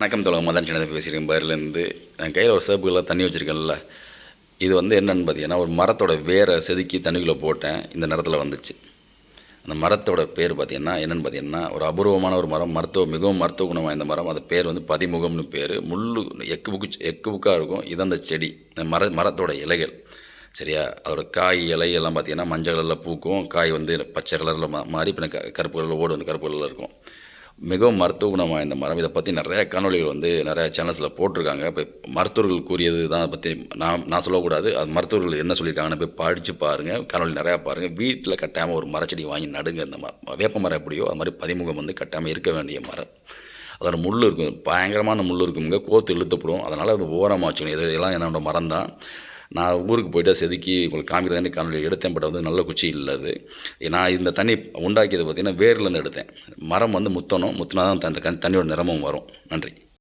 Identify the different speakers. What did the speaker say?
Speaker 1: வணக்கம் தொலை மதன் சின்னதை பேசுகிறேன் பாரிலேருந்து என் கையில் ஒரு சேப்புகளில் தண்ணி வச்சுருக்கேன்ல. இது வந்து என்னன்னு பார்த்தீங்கன்னா ஒரு மரத்தோட வேரை செதுக்கி தண்ணிக்குள்ளே போட்டேன். இந்த நேரத்தில் வந்துச்சு. அந்த மரத்தோட பேர் பார்த்தீங்கன்னா என்னென்னு பார்த்தீங்கன்னா ஒரு அபூர்வமான ஒரு மரம் மருத்துவ மிகவும் மருத்துவ குணம் வாய்ந்த மரம். அந்த பேர் வந்து பதிமுகம்னு பேர். முள்ளு எக்கு புக்கு எக்கு புக்காக இருக்கும். இது அந்த செடி இந்த மர மரத்தோட இலைகள். சரியா? அதோட காய் இலை எல்லாம் பார்த்தீங்கன்னா மஞ்சள் கலரில் பூக்கும். காய் வந்து பச்சை கலரில் மா மாறி பின்ன கருப்பு கலரில் ஓடு வந்து கருப்பு கலரில் இருக்கும். மிகவும் மருத்துவ குணம் வாய்ந்த மரம். இதை பற்றி நிறைய காணொலிகள் வந்து நிறைய சேனல்ஸில் போட்டிருக்காங்க. இப்போ மருத்துவர்கள் கூறியது தான் அதை பற்றி நான் நான் சொல்லக்கூடாது. அது மருத்துவர்கள் என்ன சொல்லியிருக்காங்கன்னு போய் படித்து பாருங்கள் காணொலி நிறையா பாருங்கள் வீட்டில் கட்டாமல் ஒரு மரச்செடி வாங்கி நடுங்க. இந்த ம வேப்ப மரம் எப்படியோ அது மாதிரி பதிமுகம் வந்து கட்டாமல் இருக்க வேண்டிய மரம். அதோட முள் இருக்கும். பயங்கரமான முள் இருக்குங்க. கோத்து இழுத்தப்படும். அதனால் அது ஓரமாக வச்சுக்கணும். இதெல்லாம் என்னோடய என்னோட மரம் தான் நான் ஊருக்கு போயிட்டு செதுக்கி உங்களுக்கு காமிக்கிறதாண்டி காணொலி எடுத்தேன் பட் வந்து நல்ல குச்சி இல்லை அது. நான் இந்த தண்ணி உண்டாக்கியது பார்த்திங்கன்னா வேர்லேருந்து எடுத்தேன். மரம் வந்து முத்தணும் முத்தினா தான் அந்த கண் தண்ணியோட நிறமும் வரும். நன்றி.